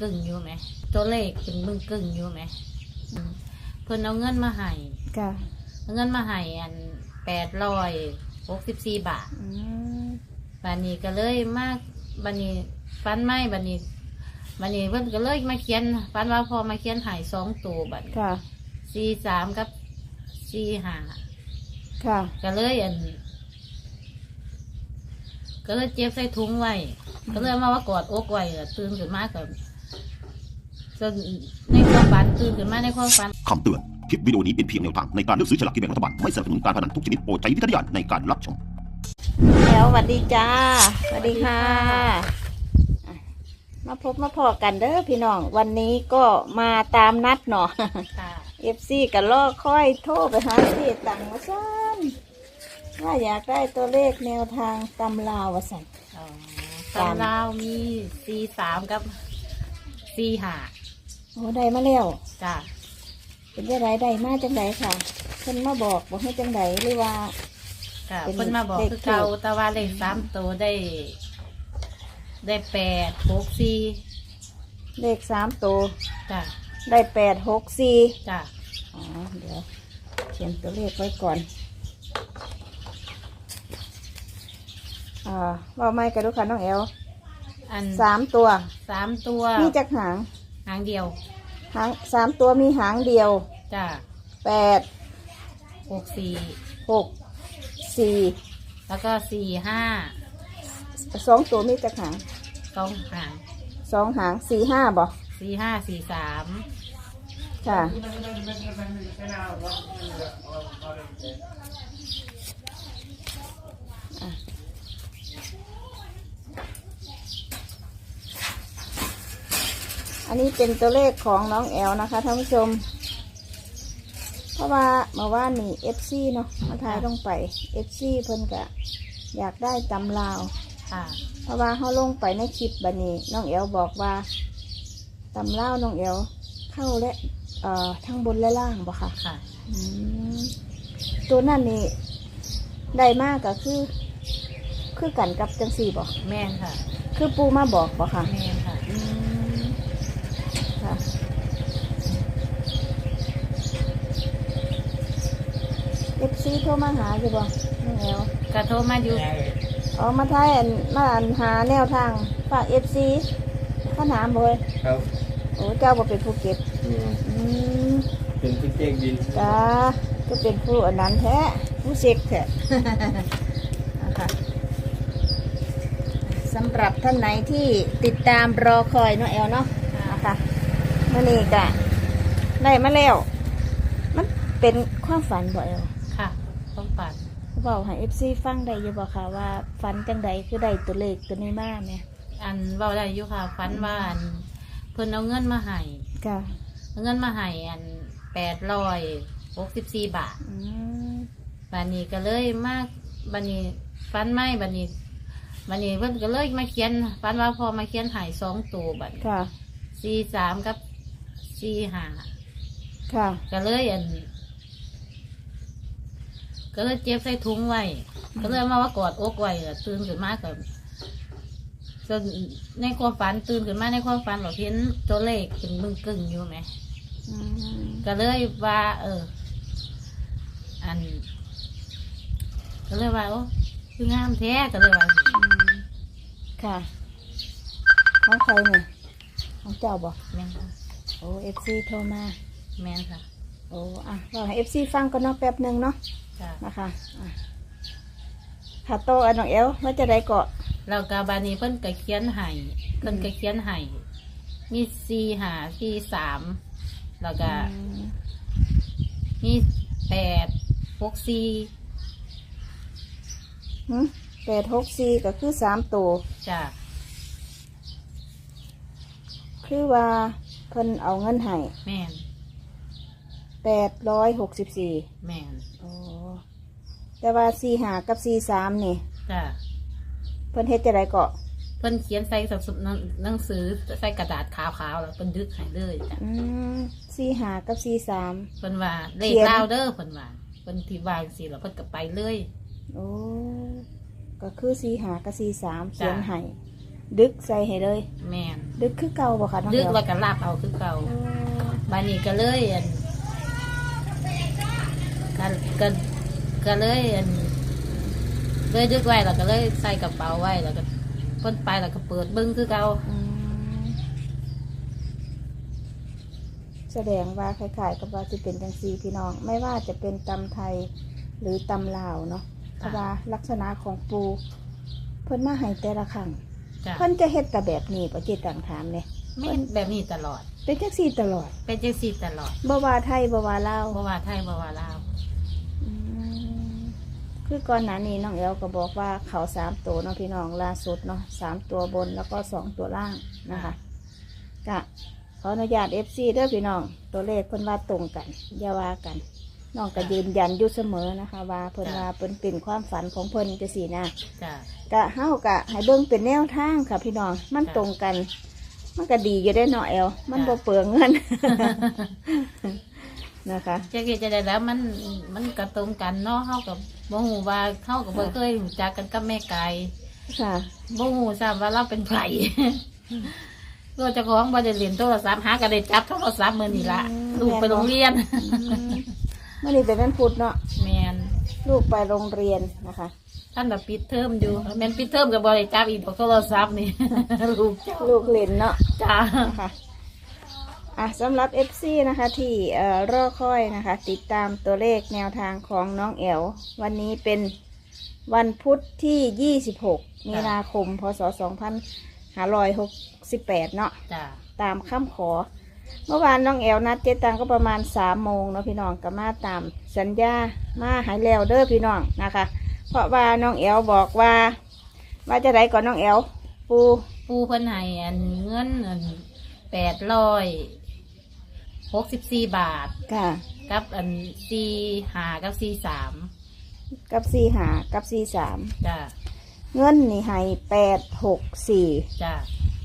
กึ่งอยู่ไหม ตัวเลขเป็นบึงกึ่งอยู่ไหมอืมเพิ่นเอาเงินมาให้ค่ะเอาเงินมาให้อันแปดร้อยหกสิบสี่บาท อืมบันนี้ก็เลยมากบันนี้ฟันไม่บันนี้บันนี้เพิ่นก็เลยมาเขียนฟันว่าพอมาเขียนใหายสองตัวบัดนี้ค่ะ สี่สามกับสี่ห้าค่ะก็เลยอัน ก็เลยเจ็บใส่ถุงไว้ ก็เลยมาว่ากอดอกไว้อะตื่นขึ้นมากับ จนในความฝันตื่นขึ้นมาในความฝัน คำเตือน คลิปวิดีโอนี้เป็นเพียงแนวทางในการเลือกซื้อฉลากกินแบ่งรัฐบาล ไม่สนับสนุนการพนันทุกชนิดโปรดใช้วิจารณญาณในการรับชม แล้วสวัสดีจ้าสวัสดีค่ะอะ มาพบมาพอกันเด้อพี่น้อง วันนี้ก็มาตามนัดเนาะ ค่ะ เอฟซีก็ล่อค่อยโทรไปหาเสียตังค์มาสั้นว่าอยากได้ตัวเลขแนวทางตำลาววสัน อ๋อตำราวมีสี่สามกับสี่ห้า โอ้ได้มาแล้ว จ้ะเป็นยังไงได้มาจังไดค่ะเพิ่นมาบอกบอกให้จังไดหรือว่า ค่ะเป็นเพิ่นมาบอกเลขคือเก่าถูก แต่ว่าเลขสามตัวได้ ได้แปดหกสี่เลขสามตัวจ้ะได้แปดหกสี่จ้ะอ๋อเดี๋ยวเขียนตัวเลขไว้ก่อนอ่าว่าไม่กระดูกค่ะน้องแอลอันสามตัว สามตัว มีจักหาง หางเดียวหางสามตัวมีหางเดียวจ้ะแปดหกสี่หกสี่แล้วก็สี่ห้าสองตัวมีจักหางสองหางสองหางสี่ห้าบ่สี่ห้าสี่สามค่ะอะ อันนี้เป็นตัวเลขของน้องแอลนะคะท่านผู้ชม เพราะว่าเมื่อวานนี่เอฟซีเนาะมาทายลงไปเอฟซีเพิ่นกะอยากได้ตำลาว ค่ะ เพราะว่าเขาลงไปในคลิปบันนี้น้องเอลบอกว่าตำเล่าวน้องเอลเข้าและเอ่อทั้งบนและล่างบ่ค่ะค่ะ อืมตัวนั่นนี่ได้มากก็คือ คือกันกับจังสี่บอกแม่นค่ะ คือปูมาบอกบ่ค่ะ แม่นค่ะ อืมค่ะ เอฟซีโทรมาหาอยู่บ่น้องเอลกระโทรมาอยู่อ๋อมาทายอันมาอันหาแนวทางฝากเอฟซีข้าหนามบ่เลยครับโอ้เจ้าบ่เป็นผู้เก็บอืมอืมเป็นที่เจ๊งดินจ้าก็เป็นผู้อันนั้นแท้ผู้เซ็กแท้นะคะสำหรับท่านไหนที่ติดตามรอคอยเนาะแอลเนาะนะคะมื่อนี้กะได้มาแล้ว มันเป็นความฝันบ่แอลค่ะต้อง ปัดบอกให้เอฟซีฟังได้อยู่บ่ค่ะว่าฝันจังใดคือได้ตัวเลขตัวนี้มาเนี่ยอันเบาได้อยู่ค่ะฝันว่าอันเพิ่นเอาเงินมาให้ค่ะเอาเงินมาให้อันแปดร้อยหกสิบสี่บาทอืมบันนี้ก็เลยมากบันนี้ฟันไม่บันนี้บันนี้เพิ่นก็เลยมาเขียนฟันว่าพอมาเขียนใหายสองตัวบัดนี้ค่ะ สี่สามกับสี่ห้าค่ะ ก็เลยอัน ก็เลยเจ็บใส่ถุงไว้ ก็เลยมาว่ากอดอกไว้อะตื่นขึ้นมากับจนในความฝันตื่นขึ้นมาในความฝันเราเห็นตัวเลขเป็นมึงกึ่งอยู่ไหมอืมก็เลยว่า เออ อัน ก็เลยว่าโอ้คืองามแท้ก็เลยว่าอืมค่ะของใครเนี่ยของเจ้าบ่แม่นค่ะโอ้เอฟซีโทรมาแม่นค่ะ โอ้อะเราให้เอฟซีฟังก่อนเนาะแป๊บหนึ่งเนาะจ้ะนะคะอะค่ะโตอันน้องเอลว่าจะได้เกาะแล้วกาบานีเพิ่นก็เขียนให้เพิ่นก็เขียนให้มีสี่หาสี่สามแล้วก็อืมมีแปดหกสี่หึแปดหกสี่ก็คือสามตัว จ้ะคือว่าเพิ่นเอาเงินให้แม่น แปดร้อยหกสิบสี่แม่นโอ้แต่ว่าสี่หากับสี่สามนี่ จ้ะเพิ่นเฮ็ดจะได้เกาะเพิ่นเขียนใส่สับสหนังหนังสือใส่กระดาษขาวๆแล้วเพิ่นดึกให้เลยจ้ะอืมสี่หากับสี่สาม เพิ่นว่าเลเขีข Dạ. ยนลาวเด้อเพิ่นว่าเพิ่นที่วางสิแล้วเพิ่นก็ไปเลย โอ้ก็คือสี่หากับสี่สามเขียนจ้ะ ให้ดึกใส่ให้เลย แม่นอดึกคือเก่าบ่คะน้องดึกเดียวแล้วก็ลาบเอาคือเก่า โอ้ บานนี้ก็เลยอัน ก็ก็ก็เลยอันเลยดึกไว้แล้วก็เลยใส่กระเป๋าไว้แล้วก็พ้นไปแล้วก็เปิดเบิ้งคือเก่าอืมแสดงว่าคล้ายๆกับว่าจะเป็นจังซีพี่น้อง ไม่ว่าจะเป็นตำไทยหรือตำลาวเนาะเพราะว่าลักษณะของปู เพิ่นมาให้แต่ละครั้งจ้ะเพิ่นจะเฮ็ดแต่แบบนี้ประเจตังถามเนี่ยไม่แบบนี้ตลอด เป็นจังซี่ตลอดเป็นจังซี่ตลอดบ่ว่าไทยบ่ว่าลาวเพราะว่าไทยบ่ว่าลาวอืม คือก่อนหน้านี้น้องเอลก็บอกว่าเขาสามตัวเนาะพี่น้องล่าสุดเนาะสามตัวบนแล้วก็สองตัวล่างนะคะกะขออนุญาตเอฟซีเด้อพี่น้องตัวเลขเพิ่นว่าตรงกันอย่าว่ากันน้องก็ยืนยันอยู่เสมอนะคะ ว่าเพิ่นว่าเพิ่นเป็นความฝันของเพิ่นจะสีนะจ้ะกะเฮากะให้เบิ่งเป็นแนวทางค่ะพี่น้องมันจ้ะตรงกัน มันก็ดีอยู่ได้อเนาะแอลมันจ้ะบ่เปลืองเงิน นะคะ จะเกิดจะได้แล้วมันมันกระตรงกันเนาะเฮากับบ่ฮู้ว่าเฮากับบ่เคยรู้จักกันกับแม่ไก่ค่ะบ่ฮู้ซ้ำว่าเราเป็นไผก็เจ้าของบ่ได้เรียนโทรศัพท์หาก็ได้จับโทรศัพท์มื้อนี้ละอืมลูกไปโรงเรียนเมื่อนี้เป็นวันพุธเนาะแม่นลูกไปโรงเรียนนะคะท่านแบบปิดเทอมอยู่แม่นปิดเทอมก็บ่ได้จับอีกดอกโทรศัพท์นี่ลูกเจ้าลูกเล่นเนาะจ้านะคะ อะสำหรับ FC นะคะที่เอ่อรอคอยนะคะ ติดตามตัวเลขแนวทางของน้องแอลวันนี้เป็นวันพุธที่ 26 มีนาคม พศ 2568 เนาะจ้าตามคำขอ เมื่อวานน้องแอลนัดเจตังก็ประมาณสามโมงเนาะพี่น้องก็มาตามสัญญามาหายแล้วเด้อพี่น้องนะคะ เพราะว่าน้องแอลบอกว่า ว่าจะได้ก่อนน้องแอลปูปูเพิ่นให้อันเงินอั น864บาท ค่ะ กับอัน4 5กับ4 3กับสี่หากับสี่สามจ้าเงินนี่ให้แปดหกสี่จ้า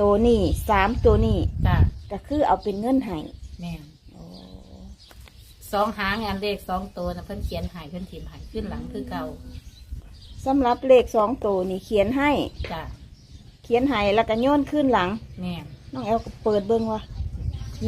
ตัวนี่สามตัวนี่จ้าก็คือเอาเป็นเงินให้แม่นสองหางอันเลขสองตัวนะเพิ่นเขียนใหายเพิ่นถิ่มใหายขึ้นหลังคือเก่าสำหรับเลขสองตัวนี่เขียนให้ จ้าเขียนให้แล้วก็โยนขึ้นหลัง แม่นน้องแอลก็เปิดเบิ้งว่า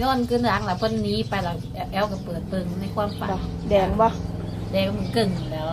ย้อนขึ้นหลังแล้วเพิ่นหนีไปแล้วแอลก็เปิดเบิ่งในความฝันบ่แดงบ่ แดงมันกึ่งแล้ว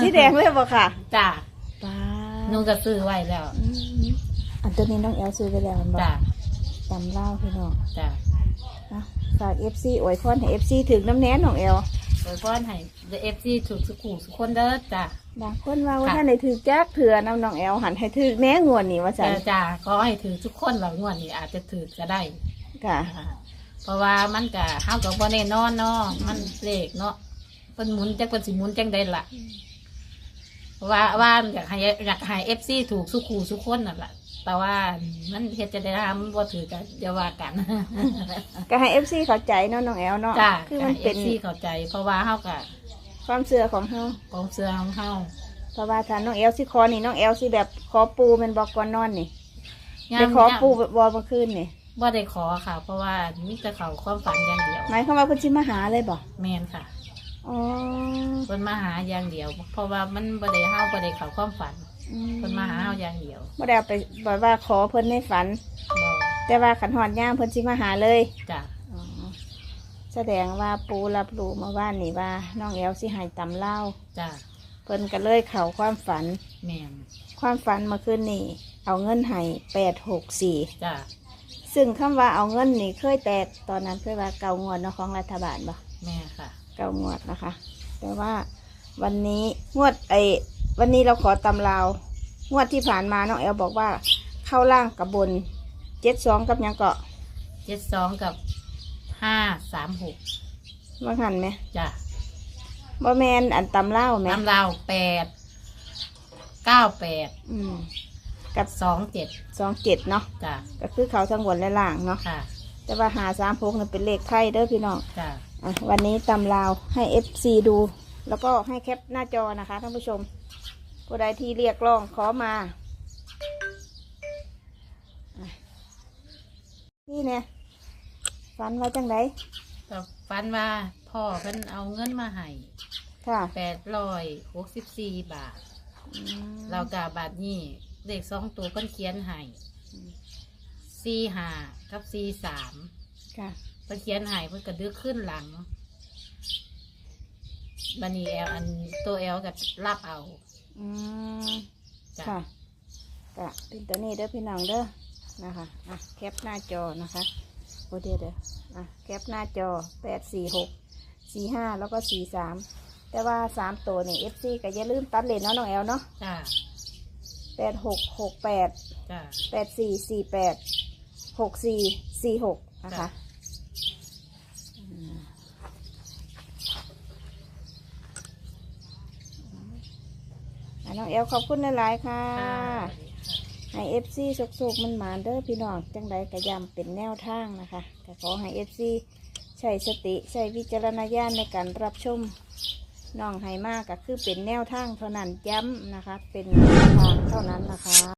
สีแดงเลยบ่ค่ะจ้าป้านุ่งก็ซื้อไว้แล้วอืมอันตัวนี้น้องแอลซื้อไปแล้วมันบ่จ้าตำเล่าวพี่น้องจ้านะฝากเอฟซีอวยพรให้เอฟซีถึงน้ำแน่นน้องแอล โดยพ่อให้เอฟซีถูกสุขุสุขคนเด้อจ้า บางคนว่าว่าค่ะ ท่านได้ถือจักเถื่อน้ำน้องแอลหันให้ถือแน่งวนนี่ว่าสัจ้านจ้าขอให้ถือทุกคนหลังวันนี้อาจจะถือก็ได้ ค่ะค่ะ เพราะว่ามันก็เฮากับบ่แน่นอนเนาะมันเลขเนาะเพิ่นหมุนจักเพิ่นสิหมุนจังไดล่ะเพราะว่าว่าอยากให้อยากให้ FC ถูกสุขูสุขคนนั่นล่ะแต่ว่ามันเฮ็ดจะได้ทำบ่ถือกันอย่าว่ากันก็ให้เอฟซีเข้าใจเนาะน้องแอลเนาะจ้าคือมันเป็นซีเข้าใจ เพราะว่าเฮาก็ความเชื่อของเฮาของเสื้อของเฮาเพราะว่าถ้าน้องแอลสิคอนี่น้องแอลสิแบบขอปูเป็นบอกก่อนนอนนี่ยัไปงขอยังปูบอเมื่อคืนนี่ บ่ได้ขอค่ะ เพราะว่ามีแต่เขาความฝันอย่างเดียวหมายความว่าเพิ่นสิมาหาเลยบ่แม่นค่ะอ๋อเพิ่นมาหาอย่างเดียว เพราะว่ามันบ่ได้เฮาบ่ได้เข้าความฝันอืเพิ่นมาหาเฮาอย่างเดียวบ่ได้เอาไปบอกว่าขอเพิ่นในฝัน บ่แต่ว่าขันหอดย่ามเพิ่นสิมาหาเลยจ้ะอ๋อแสดงว่าปูรับรู้มาว่านี่ว่าน้องแอลสิใหายตำเล่าจ้ะเพิ่นก็เลยเข่าความฝัน แม่นความฝันเมื่อคืนนี่ เอาเงินให้แปดหกสี่จ้ะ ซึ่งคำว่าเอาเงินนี่เคยแตกตอนนั้นเคยว่าเก่างวดเนาะของรัฐบาลบ่แม่ค่ะ เก่างวดนะคะ แต่ว่าวันนี้งวดไอวันนี้เราขอตำลาว งวดที่ผ่านมาน้องแอลบอกว่า เข้าล่างกับบนเจ็ดสองกับหยังเกาะเจ็ดสองกับห้าสามหกว่าหันไหมจ้ะบ่แมนอันตำเล่าวไหมน้ำลาวแปดเก้าแปดอืม กับสองเจ็ดสองเจ็ดเนาะจ้ะก็คือเขาทั้งบนและล่างเนาะค่ะแต่ว่าหาสามพกนั่นเป็นเลขไข่เด้อพี่น้องจ้ะอะวันนี้ตำลาวให้เอฟซีดู แล้วก็ให้แคปหน้าจอนะคะท่านผู้ชมผู้ใดที่เรียกร้องขอมาอะนี่เนี่ยฝันว่าจังไดก็ฝันว่าพ่อเพิ่นเอาเงินมาให้ค่ะแปดร้อยหกสิบสี่บาทอืมเรากาบาทนี้ เลขสองตัวเพิ่นเขียนให้สี่ห้ากับสี่สามค่ะ เพิ่นเขียนใหายเพิ่นกระดึกขึ้นหลังบันนี้แอลอันตัวแอลก็รับเอาอืมจ้ะค่ะกะเป็นตัวนี้เด้อพี่น้องเด้อนะคะอะแคปหน้าจอนะคะโอเดียวเด้ออะแคปหน้าจอแปดสี่หกสี่ห้าแล้วก็สี่สามแต่ว่าสามตัวนี่เอฟซีก็อย่าลืมตัดเลนเนาะน้องแอลเนาะจ้า แปดหกหกแปดจ้า แปดสี่สี่แปดหกสี่สี่หกนะคะจ้ะ อืมอะน้องแอลขอบคุณหลายๆค่ะค่ะ ให้เอฟซีสุกๆมันหมานเด้อพี่น้องจังใดกระยำเป็นแนวทางนะคะก็ขอให้เอฟซีใช้สติใช้วิจารณญาณในการรับชม น้องไฮมากก็คือเป็นแนวทางเท่านั้นย้ำนะคะ เป็นแนวทางเท่านั้นนะคะ